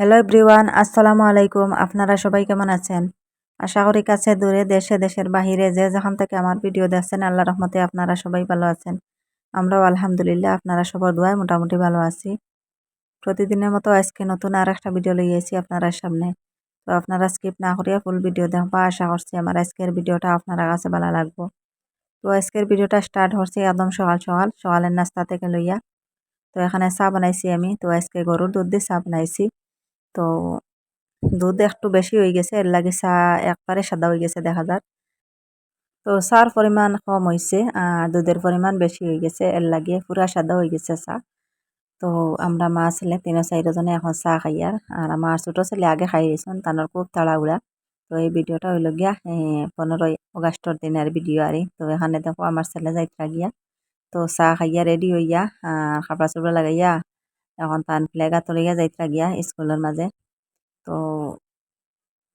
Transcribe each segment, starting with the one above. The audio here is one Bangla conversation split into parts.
হ্যালো এভরিওয়ান আসসালামু আলাইকুম। আপনারা সবাই কেমন আছেন? আশা করি কাছে দূরে, দেশে, দেশের বাহিরে যে যেখান থেকে আমার ভিডিও দেখছেন আল্লাহ রহমতে আপনারা সবাই ভালো আছেন। আমরাও আলহামদুলিল্লাহ, আপনারা সবার দোয়ায় মোটামুটি ভালো আছি। প্রতিদিনের মতো আজকে নতুন আর একটা ভিডিও লইয়েছি আপনারা সামনে। তো আপনারা স্কিপ না করিয়া ফুল ভিডিও দেখবা, আশা করছি আমার আজকের ভিডিওটা আপনারা কাছে ভালো লাগবো। তো আজকের ভিডিওটা স্টার্ট হচ্ছে একদম সকাল সকাল, সকালের নাস্তা থেকে লইয়া। তো এখানে চা বানাইছি আমি। তো আজকে গরুর দুধ দিয়ে চা বানাইছি। তো দুধ একটু বেশি হয়ে গেছে, এর লাগে চা একবারে সাদা হয়ে গেছে দেখা যাক। তো চার পরিমাণ কম হয়েছে আর দুধের পরিমাণ বেশি হয়ে গেছে, এর লাগে পুরা সাদা হয়ে গেছে চা। তো আমরা মা ছেলে তিন চারজনে এখন চা খাই আর আর আমার ছোটো ছেলে আগে খাই দিয়েছেন তানোর খুব তাড়াহুড়া। তো এই ভিডিওটা হইল গিয়া পনেরোই অগাস্টর দিনের ভিডিও আর তো এখানে দেখো আমার ছেলে যাইত্রা গিয়া। তো চা খাইয়া রেডি হইয়া আর কাপড়া চোপড়া লাগাইয়া এখন তান ফ্লেগা তলিয়া যাইত্রা গিয়া স্কুলের মাঝে। তো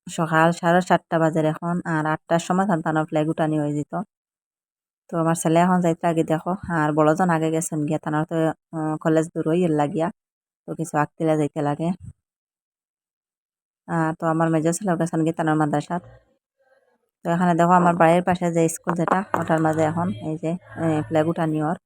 সকাল সাড়ে সাতটা বাজে এখন, আর আটটার সময় তার ফ্ল্যাগ উঠানি হয়ে যেত। তো আমার ছেলে এখন যাইতে আগে দেখো, আর বড়জন আগে গেছেন গিয়া তার তো কলেজ দূর হয়ে লাগিয়া তো কিছু আঁকতিলা যাইতে লাগে। তো আমার মেজর ছেলে গেছেন গিয়ে তার মাদ্রাসাত। তো এখানে দেখো আমার বাড়ির পাশে যে স্কুল যেটা, ওটার মাঝে এখন এই যে ফ্ল্যাগ উঠানি ওর।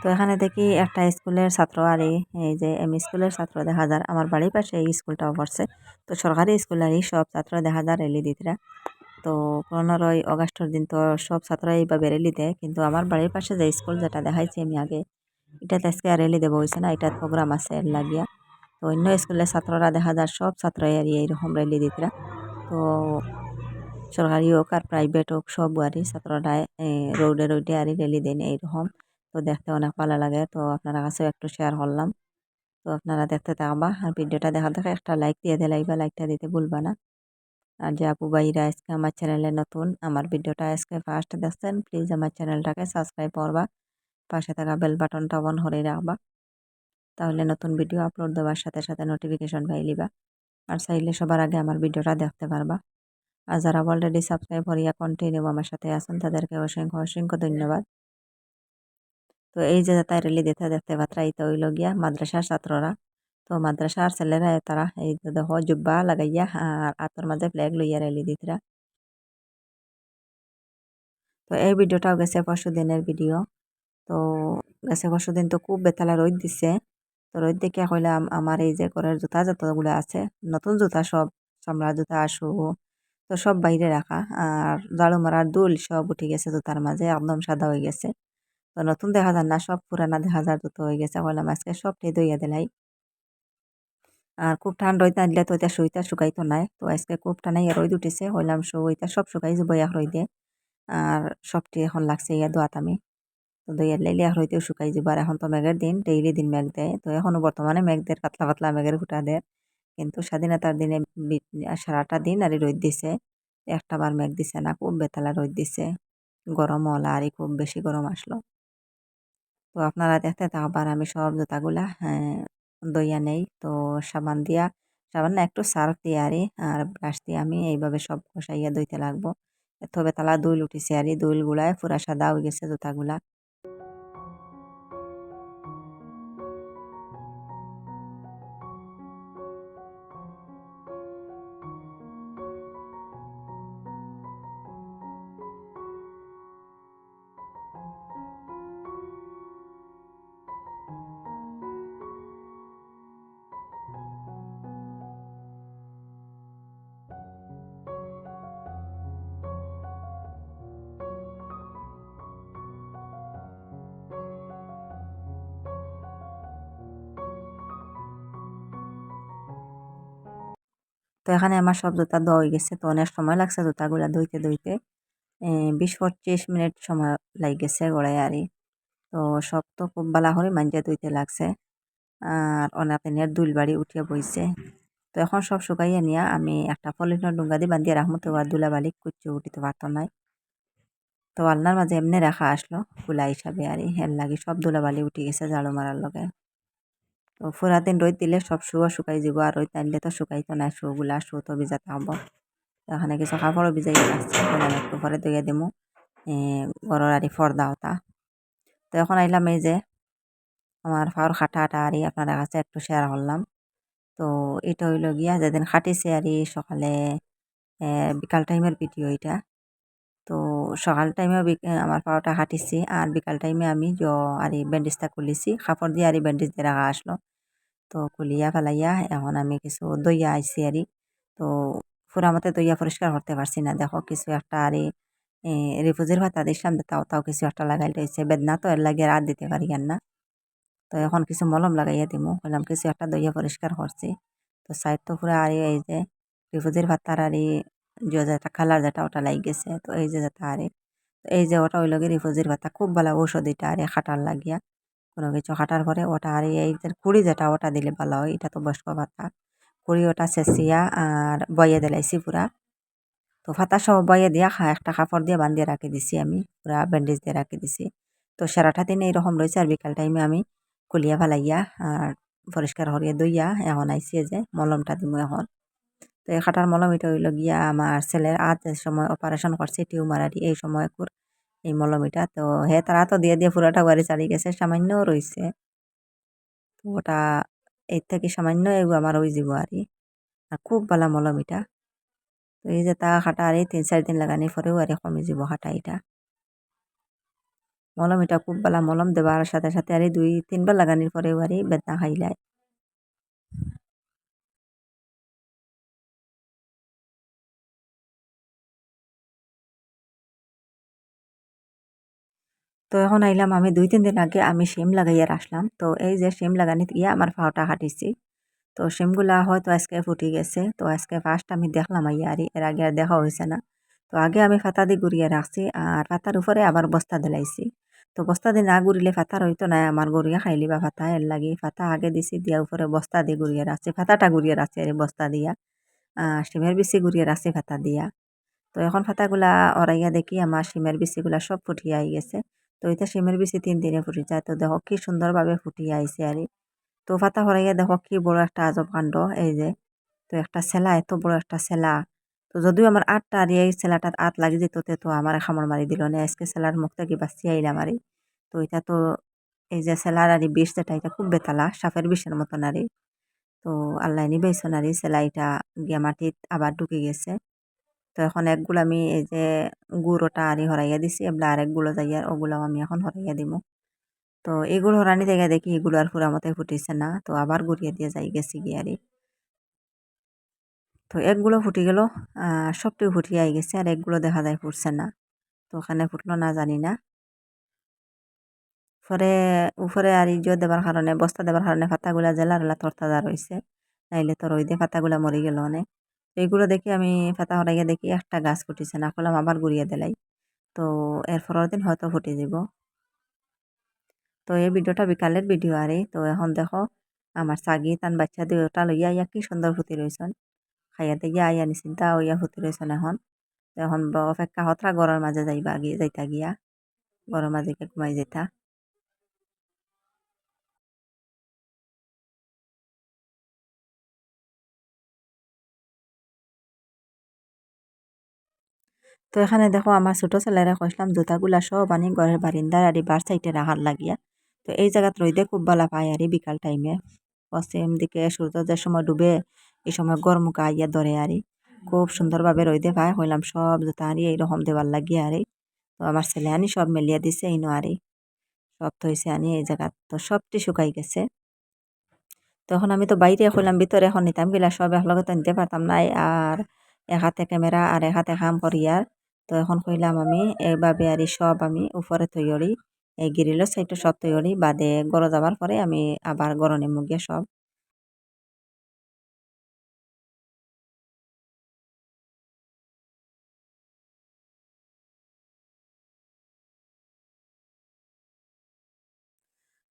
তো এখানে দেখি একটা স্কুলের ছাত্র আর এই যে এম স্কুলের ছাত্র দেখা যার, আমার বাড়ির পাশে এই স্কুলটাও পড়ছে তো সরকারি স্কুলেরই সব ছাত্র দেখা যার রেলি দিতরা। তো পনেরোই অগাস্টের দিন তো সব ছাত্র এইভাবে রেলি দেয়, কিন্তু আমার বাড়ির পাশে যে স্কুল যেটা দেখাইছি আমি আগে, এটাতে আজকে আর রেলি দেবো হয়েছে না এটার প্রোগ্রাম আছে লাগিয়া। তো অন্য স্কুলের ছাত্ররা দেখা যায় সব ছাত্র আর এইরকম রেলি দিতরা। তো সরকারি হোক আর প্রাইভেট হোক সব আর ছাত্ররা রোডে রোডে আর রেলি দেন এইরকম তো দেখতে অনেক ভালো লাগে। তো আপনারা কাছেও একটু শেয়ার করলাম। তো আপনারা দেখতে থাকবা। আর ভিডিওটা দেখা দেখে একটা লাইক দিয়ে দিলে বা লাইকটা দিতে ভুলবা না। আর যে আপু ভাইরা আজকে আমার চ্যানেলে নতুন, আমার ভিডিওটা আজকে ফার্স্ট দেখছেন প্লিজ আমার চ্যানেলটাকে সাবস্ক্রাইব করবা। পাশে থাকা বেল বাটনটা অন করে রাখবা। তাহলে নতুন ভিডিও আপলোড দেওয়ার সাথে সাথে নোটিফিকেশন পাই পাইলিবা আর চাইলে সবার আগে আমার ভিডিওটা দেখতে পারবা। আর যারা অলরেডি সাবস্ক্রাইব করিয়া কন্টিনিউ আমার সাথে আছেন, তাদেরকে অসংখ্য অসংখ্য ধন্যবাদ। তো এই যে তাই রেলি দেখতে দেখতে বাত্রা তো হইল গিয়া মাদ্রাসার ছাত্ররা। তো মাদ্রাসার ছেলেরা, তারা এই দেখো জুব্বা লাগাইয়া, আর আতর মাঝে ফ্ল্যাগ লইয়া রেলি দিতরা। তো এই ভিডিওটাও গেছে পরশু দিনের ভিডিও। তো গেছে পরশু দিন তো খুব বেতালা রোদ দিছে। তো রোদ দেখে কইলাম, আমার এই যে ঘরের জুতা যতগুলো আছে, নতুন জুতা সব চামড়া জুতা আসু। তো সব বাইরে রাখা। আর জাড়ু মারার দুল সব উঠে গেছে জুতার মাঝে, একদম সাদা হয়ে গেছে। তো নতুন দেখা যার না, সব পুরানা দেখা যার তো হয়ে গেছে কইলাম আজকে সবটাই দইয়া দিলাই আর খুব ঠান্ডা হইতে আনলে তো এটা শুইতা শুকাইতো নাই, তো আজকে খুব টানাই রোদ উঠেছে হইলাম শুইতা সব শুকাই যাব এক রইদে। আর সবটি এখন লাগছে ইয়া দোয়াত আমি, তো দইয়ার লাইলে এক রইতেও শুকাই যাব আর এখন তো মেঘের দিন ডেইলি দিন মেঘ দেয়, তো এখনও বর্তমানে মেঘ দেয় পাতলা পাতলা মেঘের ফুটা দেয়। কিন্তু স্বাধীনতার দিনে সারাটা দিন আর রোদ দিছে, একটা বার মেঘ দিছে না, খুব বেতালা রোদ দিছে। গরম হলা আর খুব বেশি গরম আসলো। তো আপনারা দেখতে থাকবার আমি সব জুতাগুলা হ্যাঁ, দইয়া নেই। তো সাবান দিয়া সাবান না একটু সার্ফ দিয়ে আরে আর ব্রাশ দিয়ে আমি এইভাবে সব কষাইয়া দইতে লাগবো। তবে তালা দুল উঠেছে আরি দুল গুলায় পুরা সাদা হয়ে গেছে জুতাগুলা। তো এখানে আমার সব জুতা ধোয়া গেছে, তো অনেক সময় লাগছে জুতাগুলা ধুইতে ধুইতে। বিশ পঁচিশ মিনিট সময় লাগ গেছে গড়াই আরি তো সব তো খুব বালা করে মাঞ্জা ধুইতে লাগছে। আর অনাতেনের দুল বাড়ি উঠিয়ে বইছে। তো এখন সব শুকাইয়া নিয়া আমি একটা পলিথিনের ডুঙ্গা দিয়ে বান্ধিয়ে রাখব তো আর দুলাবালি কুচু উঠিতে পারতো নাই। তো আলনার মাঝে এমনি রাখা আসলো ফুলা হিসাবে আর হের লাগি সব দুলাবালি উঠি গেছে ঝাড়ু মারার লগে। তো ফুরা দিন রোদ দিলে সব শুয়া শুকাই যাব আর রোদ টানলে তো শুকাইতো না শুগুলা শু তো ভিজাতে হব। এখানে কিছু কাপড়ও ভিজাই একটু পরে ধুয়ে দিমু। গরর আরি ফর্দা হতা তো এখন আইলাম এই যে আমার ফাওয়ার খাটা আটা আরি আপনার কাছে একটু শেয়ার করলাম তো এটা হইল গিয়া, যেদিন খাটিছে আরি সকালে বিকাল টাইমের ভিডিও এটা। তো সকাল টাইমে আমার পাওয়াটা হাঁটিছি আর বিকাল টাইমে আমি জ আর ব্যান্ডেজটা খুলিছি। কাপড় দিয়ে আর ব্যান্ডেজ দিয়ে রাখা আসলো। তো খুলিয়া ফেলাইয়া এখন আমি কিছু দইয়া আইছি আরি তো ফুরা মতে দইয়া পরিষ্কার করতে পারছি না। দেখো কিছু একটা আর রিফুজির ভাতা দিছিলাম তাও তাও কিছু একটা লাগাই রয়েছে। বেদনা তো এর লাগিয়ে রাত দিতে পারি আর না? তো এখন কিছু মলম লাগাইয়া দিমু। বললাম কিছু একটা দইয়া পরিষ্কার করছি। তো সাইড তো পুরো আর এই যে রিফুজির ভাতার আর যে যেটা কালার যেটা ওটা লাগ গেছে। তো এই যে যেটা আরে, এই যে ওটা ওই লগে রিফুজির ভাতা খুব ভালো ঔষধ এটা আরে খাটার লাগিয়া। কোনো কিছু খাটার পরে ওটা আর এই কুড়ি যেটা ওটা দিলে ভালো হয়, এটা তো বয়স্ক ভাতা কুড়ি ওটা চেঁচিয়া আর বয়ে দিলাইছি পুরা। তো ফাতা সব বয়ে দিয়া একটা কাপড় দিয়ে বান্ধিয়ে রাখি দিছি আমি, পুরা ব্যান্ডেজ দিয়ে রাখি দিছি। তো সারাটা দিন এইরকম রয়েছে আর বিকাল টাইমে আমি কুলিয়া ফেলাইয়া আর পরিষ্কার করিয়া দইয়া এখন আইসি যে, মলমটা দিব এখন। তো এই খাটার মলম এটা হইল গিয়া আমার ছেলের আজ সময় অপারেশন করছে টিউমার আর এই সময় কুর এই মলম এটা। তো হে তারা তো দিয়ে দিয়ে পুরোটা বাড়ি চালিয়ে গেছে, সামান্য রয়েছে তো ওটা এর থেকে সামান্য এগু আমার ওই যাব আর আর খুব ভালো মলম এটা। তো এই যে তা খাটা আর এই তিন চার দিন লাগানি পরেও আর কমে যাব খাটা এটা। মলম এটা খুব ভালো মলম দেবার সাথে সাথে আর দুই তিনবার লাগানির পরেও আর বেদনা খাইলায়। তো এখন আইলাম আমি দুই, তিন দিন আগে আমি শিম লাগাইয়া আসলাম। তো এই যে শিম লাগানিতে গিয়ে আমার ফাওটা হাঁটিছি। তো শিমগুলা হয়তো আজকে ফুটি গেছে। তো আজকে ফার্স্ট আমি দেখলাম আইয়া, আর এর আগে আর দেখা হয়েছে না। তো আগে আমি ফাতা দিয়ে ঘুরিয়ে রাখছি আর ফাতার উপরে আবার বস্তা দিলাইছি। তো বস্তা দিয়ে না ঘুরিলে ফাতার হইতো না, আমার গড়িয়া খাইলি বা ফাতা এর লাগি ফাতা আগে দিছি, দিয়া উপরে বস্তা দিয়ে ঘুরিয়ে রাখছি ফাতাটা ঘুরিয়ে রাখছি আর বস্তা দিয়া। শিমের বেশি ঘুরিয়ে রাখছি ফাতা দিয়া। তো এখন ফাতাগুলা অরাইয়া দেখি আমার শিমের বিচিগুলা সব ফুটিয়ে আই গেছে। তো এটা শিমের বিচি তিন দিনে ফুটি যায়। তো দেখো কি সুন্দরভাবে ফুটিয়ে আইছে আর। তো ফাতা হরাইয়া দেখো কি বড় একটা আজব কাণ্ড, এই যে। তো একটা সেলা এত বড় একটা সেলা তো যদিও আমার আটটা আর, এই সেলাটার আট লাগি যেত, তো আমার খামর মারি দিল না। আজকে সেলার মুখ থেকে বাঁচি আইলাম আর। তো এটা তো, এই যে সেলার আর বিষ যেটা, এটা খুব বেতালা, সাপের বিষের মতন আর। তো আল্লাহ নিবেছন আর সেলাইটা গিয়া মাটিত আবার ঢুকে গেছে। তো এখন একগুলো আমি এই যে গুঁড়োটা আরি হরাইয়া দিছি এবার আরেকগুলো যাইয়ার ওগুলাও আমি এখন হরাইয়া দিব তো এগুলো হরানি জায়গা দেখি এগুলো আর পুরা মতে ফুটিছে না, তো আবার গুড়িয়ে দিয়ে যাই গেছি গিয়ে আরি তো একগুলো ফুটি গেল সবটি ফুটিয়ে আই গেছে আর একগুলো দেখা যায় ফুটছে না, তো ওখানে ফুটলো না জানি না। পরে উপরে আর ইজো দেবার কারণে, বস্তা দেবার কারণে ফাতাগুলা জেলার তরতাজা রয়েছে নাইলে তো রইদে ফাতাগুলা মরে গেল অনেক। এইগুলো দেখি আমি ফাতা হরাইয়া দেখি একটা গাছ ফুটিছে, না করলাম আবার গুড়িয়ে দিলাই। তো এর পরের দিন হয়তো ফুটে যাব। তো এই ভিডিওটা বিকালের ভিডিও আরে। তো এখন দেখো, আমার সাগি তান বাচ্চা দুটা লইয়া ইয়া কি সুন্দর ফুটি রয়েছেন খাইয়া দিয়ে আইয়া নিচিন্তা ইয়া ফুটি রয়েছেন এখন। তো এখন অপেক্ষা হতরা গড়ের মাঝে যাইবা গিয়ে যাইতা গিয়া। গড়ের মাঝে ঘুমাই যেতা তো এখানে দেখো আমার ছোট ছেলেরা কইসলাম, জুতাগুলা সব আনি ঘরের বারিন্দার আর বার সাইডে রাখার লাগিয়া। তো এই জায়গাত রইদে খুব ভালো পায় আর বিকাল টাইমে। পশ্চিম দিকে সূর্য যে সময় ডুবে এই সময় গরম আইয়া ধরে আরি খুব সুন্দরভাবে রইদে পায়, হইলাম সব জুতা আনি এইরকম দেবার লাগিয়া আরে তো আমার ছেলে আনি সব মেলিয়া দিছে ইনো আরে সব থইছে আনি এই জায়গাত, তো সবটি শুকাই গেছে। তখন আমি তো বাইরে হইলাম, ভিতরে এখন নিতাম গিলা, সব একলগে তো নিতে পারতাম নাই। আর এক হাতে ক্যামেরা আর এক হাতে কাম করিয়ার তো এখন কইলাম আমি, এভাবে আর সব আমি উপরে তৈরি এই গিরিল সাইডে সব তৈরি বাদে গড় যাবার পরে আমি আবার গরনে মুগিয়া সব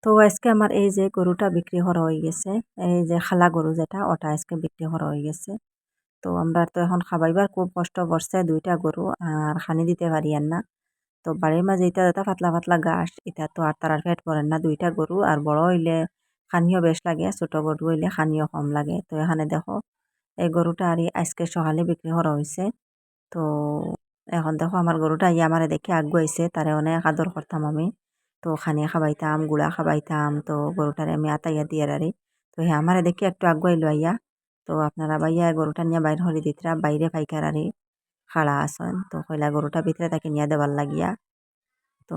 তো আজকে আমার এই যে গরুটা বিক্রি করা হয়ে গেছে, এই যে খালা গরু যেটা, ওটা আজকে বিক্রি করা হয়ে গেছে। তো আমরা তো এখন খাবাইবার খুব কষ্ট করছে দুইটা গরু আর খানি দিতে পারি আর না। তো বাড়ির মাঝে এটা এটা পাতলা পাতলা ঘাস, এটা তো আর তার পেট পড়েন না দুইটা গরু আর বড় হইলে খানিও বেশ লাগে, ছোট গরু হইলে খানিও কম লাগে। তো এখানে দেখো, এই গরুটা আর আজকে সকালে বিক্রি করা হয়েছে তো এখন দেখো আমার গরুটা ইয়ে আমারে দেখে আগুয়াইছে তারে অনেক আদর করতাম আমি। তো খানি খাবাইতাম, গুড়া খাবাইতাম, তো গরুটারে আমি আতাইয়া দিয়ে রারি তো হ্যাঁ আমারে দেখে একটু আগুয়াইলো আইয়া। তো আপনারা বাইয়া গরুটা নিয়ে বাইর হরি দিতরা, বাইরে পাইকার আরি খাড়া আসন তো কইলা গরুটা ভিতরে তাকে নিয়ে দেবার লাগিয়া। তো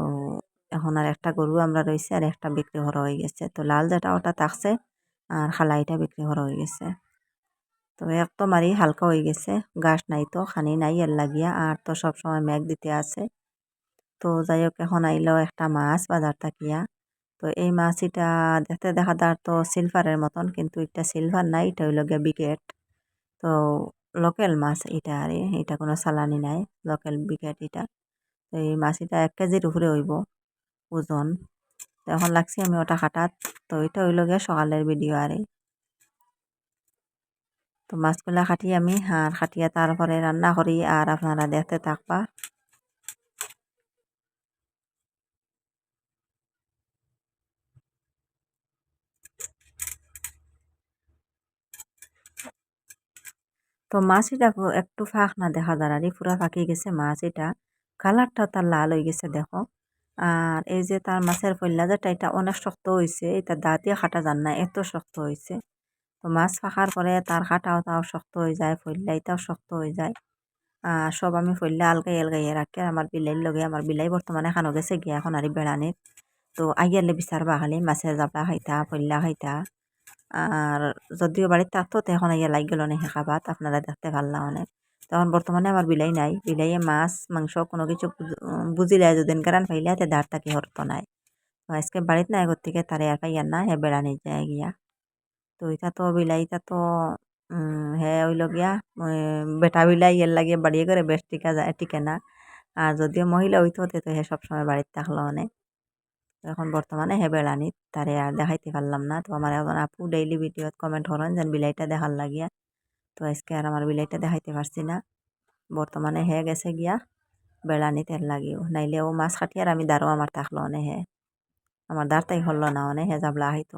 এখন আর একটা গরু আমরা রয়েছে আর একটা বিক্রি করা হয়ে গেছে। তো লাল যেটা ওটা থাকছে আর খালাইটা বিক্রি করা হয়ে গেছে। তো এক তো মারি হালকা হয়ে গেছে গাছ নাই তো, খানি নাই এর লাগিয়া আর তো সব সময় মেঘ দিতে আছে। তো যাই হোক, এখন আইলো একটা মাছ বাজার থাকিয়া তো এই মাছিটা দেখতে দেখা যার তো সিলভারের মতন, কিন্তু এটা সিলভার নাই এটা হইল গিয়া বিকেট। তো লোকেল মাছ এটা আর, এটা কোনো সালানি নাই লোকেল বিকেট এটা। তো এই মাছিটা এক কেজির উপরে হইব, ওজন। তো এখন লাগছি আমি ওটা খাটাত তো এটা হইল গিয়া সকালের ভিডিও আরে। তো মাছগুলা কাটি আমি, আর কাটিয়া তারপরে রান্না করি, আর আপনারা দেখতে থাকবা। তো মাছ এটা একটু ফাঁক না দেখা দাঁড়ানি পুরা ফাঁকি গেছে মাছ এটা কালারটা তার লাল হয়ে গেছে দেখো। আর এই যে তার মাছের ফল্লা যেটা, এটা অনেক শক্ত হয়েছে এটা দাঁতিয়ে খাটা যান না, এত শক্ত হয়েছে তো মাছ ফাঁকার পরে তার খাটাও তাও শক্ত হয়ে যায় ফল্লা এটাও শক্ত হয়ে যায়। আর সব আমি ফল্লা আলগাই আলগাইয়ে রাখি, আর আমার বিলাইর লগে, আমার বিলাই বর্তমানে খানো গেছে গিয়া, এখন আর বেড়ানিত তো আইয়ালে বিচারবা খালি মাছের জাপলা খাইতা ফল্লা খাইতা। আর যদিও বাড়িতে থাকতো তখন ইয়া লাগ গেল না খাবাত আপনারা দেখতে পারলাম অনেক। তখন বর্তমানে আমার বিলাই নাই বিলাইয়ে মাছ, মাংস কোনো কিছু বুঝিলে যদিন কারণ পাইলে তে দাঁড় তাকে হরতো নাই। তো আজকে বাড়িতে নাই, আগর থেকে তারে আর পাইয়ার না, হে বেড়া বেড়ানি যায় গিয়া। তো এটা তো বিলাইটা তো হে হইল গিয়া বেটা বিলাই, এর লাগে বাড়িয়ে করে বেশ টিকা যায়, টিকে না। আর যদিও মহিলা হইতো তো হে সবসময় বাড়িতে থাকল অনেক। এখন বর্তমানে হে বেড়ানি, তারে আর দেখাইতে পারলাম না। তো আমার এখন আপু ডেইলি ভিডিওত কমেন্ট করেন যেন বিলাইটা দেখার লাগিয়া। তো আজকে আর আমার বিলাইটা দেখাইতে পারছি না। বর্তমানে হে গেছে গিয়া বেড়ানি তেল লাগিও নাইলে ও মাছ কাটি আর আমি দাঁড়ো আমার থাকল অনে হে আমার দাঁড়তাই হলো না অনে হে যাবলা আইতো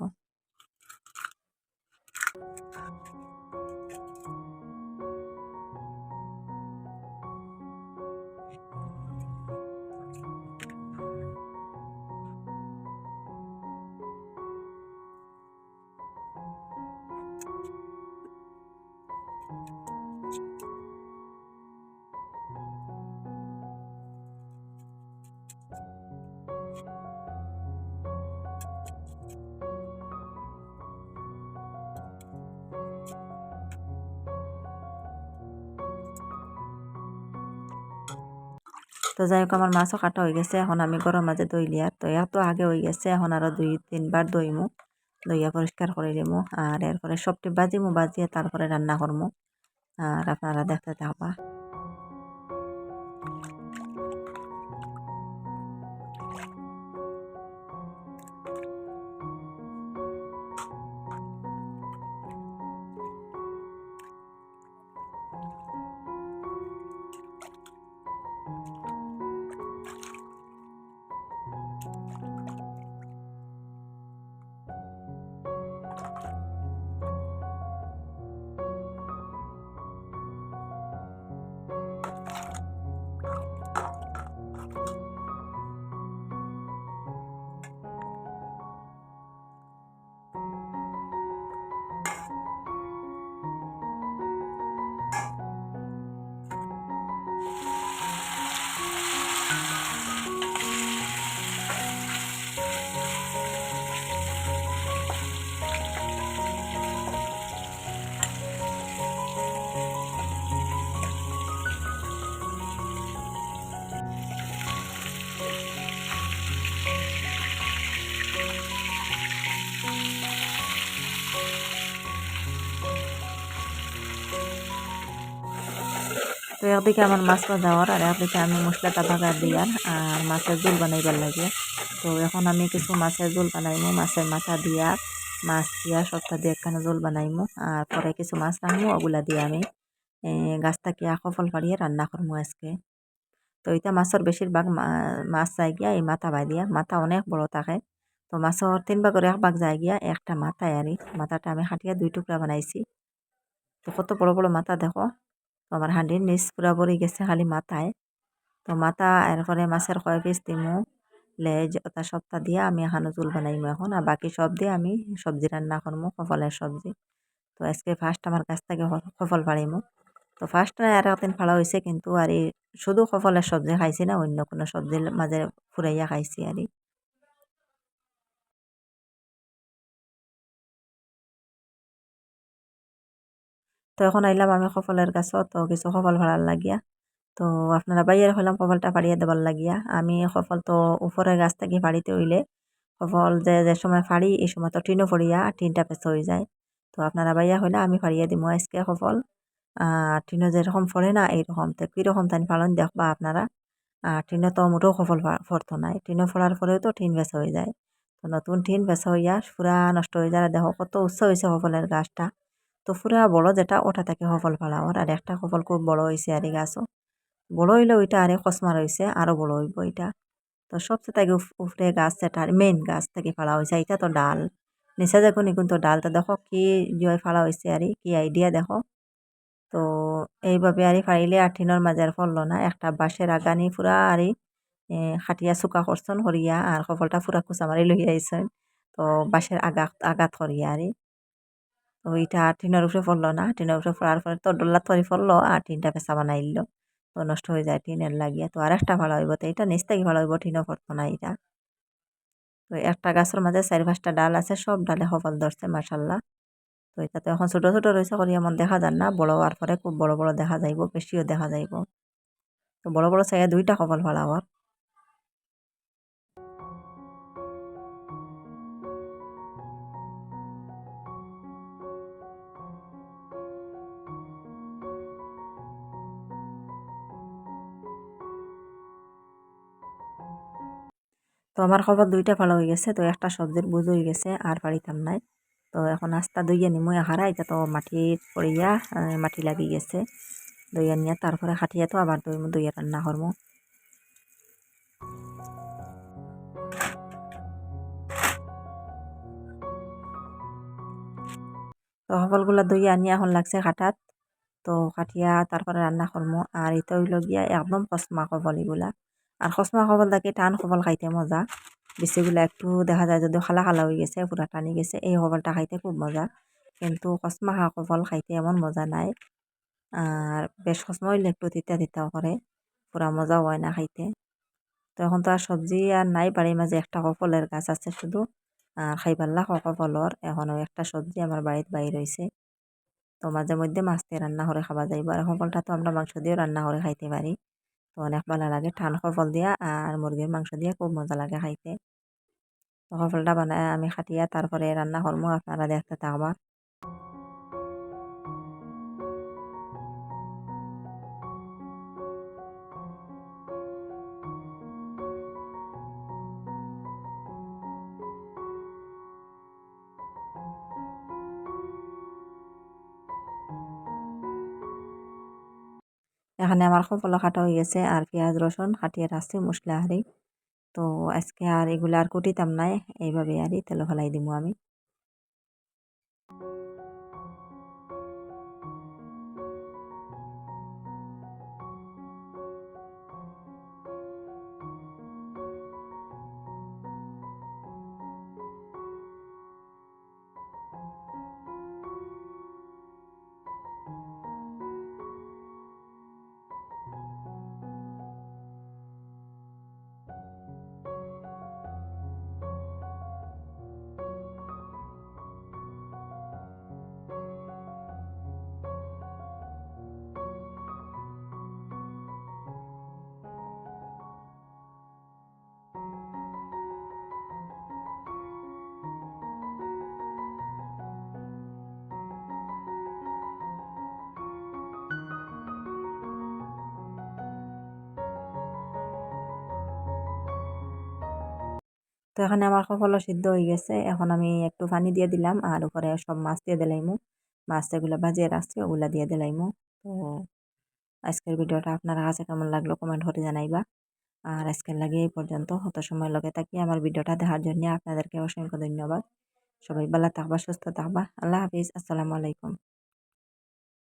তো যাই হোক আমার মাছও কাটা হয়ে গেছে, এখন আমি গরম মাঝে দই লিয়ার তো এত আগে হয়ে গেছে, এখন আরও দুই, তিনবার দইমু, দইয়া পরিষ্কার করে দিমু আর এরপরে সবটি বাজিমু, বাজিয়ে তারপরে রান্না করমু। আর আপনারা দেখতে থাকবা। একদিকে আমার মাছ দেওয়ার, আর একদিকে আমি মশলাটা ভাগার দিয়ার, আর মাছের ঝোল বানাইবার লাগে। তো এখন আমি কিছু মাছের ঝোল বানাইমু, মাছের মাথা দিয়া, মাছ দিয়া, সবটা দিয়ে একখানে ঝোল বানাইমু, আর পরে কিছু মাছ রাখব ওগুলা দিয়ে আমি গাছ থেকে সফল পাড়িয়ে রান্না করব আজকে। তো এটা মাছের বেশিরভাগ মাছ যায় গিয়া এই মাথা বাই দিয়া মাথা অনেক বড় থাকে তো মাছের তিন ভাগের এক ভাগ যায় গিয়া একটা মাথায় আরি। মাথাটা আমি হাঁটিয়া দুই টুকরা বানাইছি। তো কত বড় বড় মাথা দেখো। তো আমার হাঁডির নিচ পুরা ভরে গেছে খালি মাথায় তো মাথা এরপরে মাছের কয় পিস দিমু লেজ ওটা সবটা দিয়ে আমি এখানে জুল বানাইমু এখন আর বাকি সব দিয়ে আমি সবজি রান্না করব কফলের সবজি তো আজকে ফার্স্ট আমার কাছ থেকে কফল পাড়িমু তো ফার্স্ট আর একদিন ফাড়া হয়েছে কিন্তু আর শুধু কফলের সবজি খাইছি না অন্য কোনো সবজির মাঝে ফুরাইয়া খাইছি আর তো এখন আইলাম আমি সফলের গাছত তো কিছু সফল ভাড়ার লাগিয়া। তো আপনারা বাইয়ের হইলাম, সফলটা পাড়িয়ে দেবার লাগিয়া। আমি সফল তো উপরের গাছ থেকে পাড়িতে হইলে, সফল যে যে সময় ফাড়ি এই সময় তো টিনও ফড়িয়া টিনটা পেছ হয়ে যায়। তো আপনারা বাইয়া হইলে আমি ফাড়িয়ে দিমু আজকে সফল। টিনও যেরকম ফড়ে না, এইরকম। তো কীরকম তাই ফালন দেখবা আপনারা। আর টিনও তো মোটেও সফল ফরতো নাই টিনও ফোড়ার পরেও তো টিন বেচা হয়ে যায়। তো নতুন টিন বেচা হইয়া পুরা নষ্ট হয়ে যায় দেখো, কত উচ্চ হয়েছে সফলের গাছটা। তো পুরা বড় যেটা, ওটা থেকে সফল ফালাওয়ার আর একটা সফল খুব বড় হয়েছে আর এই গাছও বড় হইলে ওইটা আরে কসমা রয়েছে আরও বড় হইব এটা তো সবচেয়ে থেকে উফরে গাছ যেটা মেইন গাছ থেকে ফালা হয়েছে এটা তো ডাল। নিচে দেখো নিকুন তো ডালটা দেখো কি জয় ফালা হয়েছে আর, কি আইডিয়া দেখো। তো এইভাবে আর ফাড়িলে আঠিনের মাঝে আর ফললো না। একটা বাঁশের আগানি পুরা আর খাটিয়া চুকা করছন করিয়া, আর সফলটা পুরা কুচা মারি লই আইসন তো বাঁশের আগাত আগাত করিয়া আর। ওইটা টিনের উপরে পড়ল না, টিনের উপরে পড়ার পরে তো ডোল্লা তরি পড়ল আর টিনটা পেঁচা বানাইল। তো নষ্ট হয়ে যায় টিনের লাগিয়া। তো আর একটা ভালো হইব তো, এটা নিচ থেকে ভালো হইব, টিনও পড়তো না এটা। তো একটা গাছের মাঝে চারি পাঁচটা ডাল আছে, সব ডালে সফল ধরছে মার্শাল্লাহ তো এটা তো এখন ছোটো ছোটো রয়েছে করি এমন দেখা যান না। বড় হওয়ার পরে খুব বড় বড় দেখা যাইব বেশিও দেখা যাইব। তো বড় বড় চাইয়া দুইটা সফল ভালো তো আমার খবর দুইটা ভালো হয়ে গেছে। তো একটা সবজির বুঝ হয়ে গেছে, আর পারিতাম নাই। তো এখন আস্তা দইয়া নিমু হারা এটা তো মাটির পড়িয়া মাটি লাগি গেছে। দইয়া নিয়ে তারপরে খাটিয়া তো আবার দই দইয়া রান্না করব তো সকলগুলা দইয়া আনিয়া এখন লাগছে খাটাত। তো কাটিয়া তারপরে রান্না করব আর এটা হইল গিয়া একদম কসমা কবল এগুলা আর খসমা কবল তাকে টান কবল খাইতে মজা। বেশিগুলো একটু দেখা যায় যদি খালা খালা হয়ে গেছে পুরা টানি গেছে, এই কবলটা খাইতে খুব মজা। কিন্তু খসমা কবল খাইতে এমন মজা নাই। আর বেশ খসমা হইলে একটু তিতা তিতাও করে পুরা মজা হয় না খাইতে। তো এখন তো আর সবজি আর নাই বাড়ির মাঝে একটা কফলের গাছ আছে শুধু। আর খাইবার লাখ কফলর এখনও একটা সবজি আমার বাড়িতে বাইর হয়েছে তো মাঝে মধ্যে মাছ দিয়ে রান্না করে খাওয়া যাইব। আর কফলটা তো আমরা মাংস দিয়েও রান্না করে খাইতে পারি। তো অনেক ভালো লাগে। ঠান সফল দিয়া আর মুরগির মাংস দিয়ে খুব মজা লাগে খাইতে। তো সফলটা বানায় আমি খাটিয়া তারপরে রান্না করব আপনারা দেখতে থাকবা। এখানে আমার কপলা কাটা হয়ে গেছে আর পেঁয়াজ, রসুন কাটিয়ে রাখছি, মশলা হারি তো আজকে আর এগুলো আর কুটিতাম নাই এইভাবে আরই তেল ফেলাই দিব আমি। এখানে আমার কপালও সিদ্ধ হয়ে গেছে। এখন আমি একটু পানি দিয়ে দিলাম আর উপরে সব মাছ দিয়ে দিলাইমু। মাছ যেগুলো বাজিয়ে রাখছি ওগুলা দিয়ে দিলাইমু। তো আজকের ভিডিওটা আপনার কাছে কেমন লাগল কমেন্ট করে জানাইবা। আর আজকের লাগে এই পর্যন্ত। হত সময় লগে থাকি আমার ভিডিওটা দেখার জন্য আপনাদেরকে অসংখ্য ধন্যবাদ। সবাই ভালো থাকবা, সুস্থ থাকবা। আল্লাহ হাফিজ। আসসালামু আলাইকুম।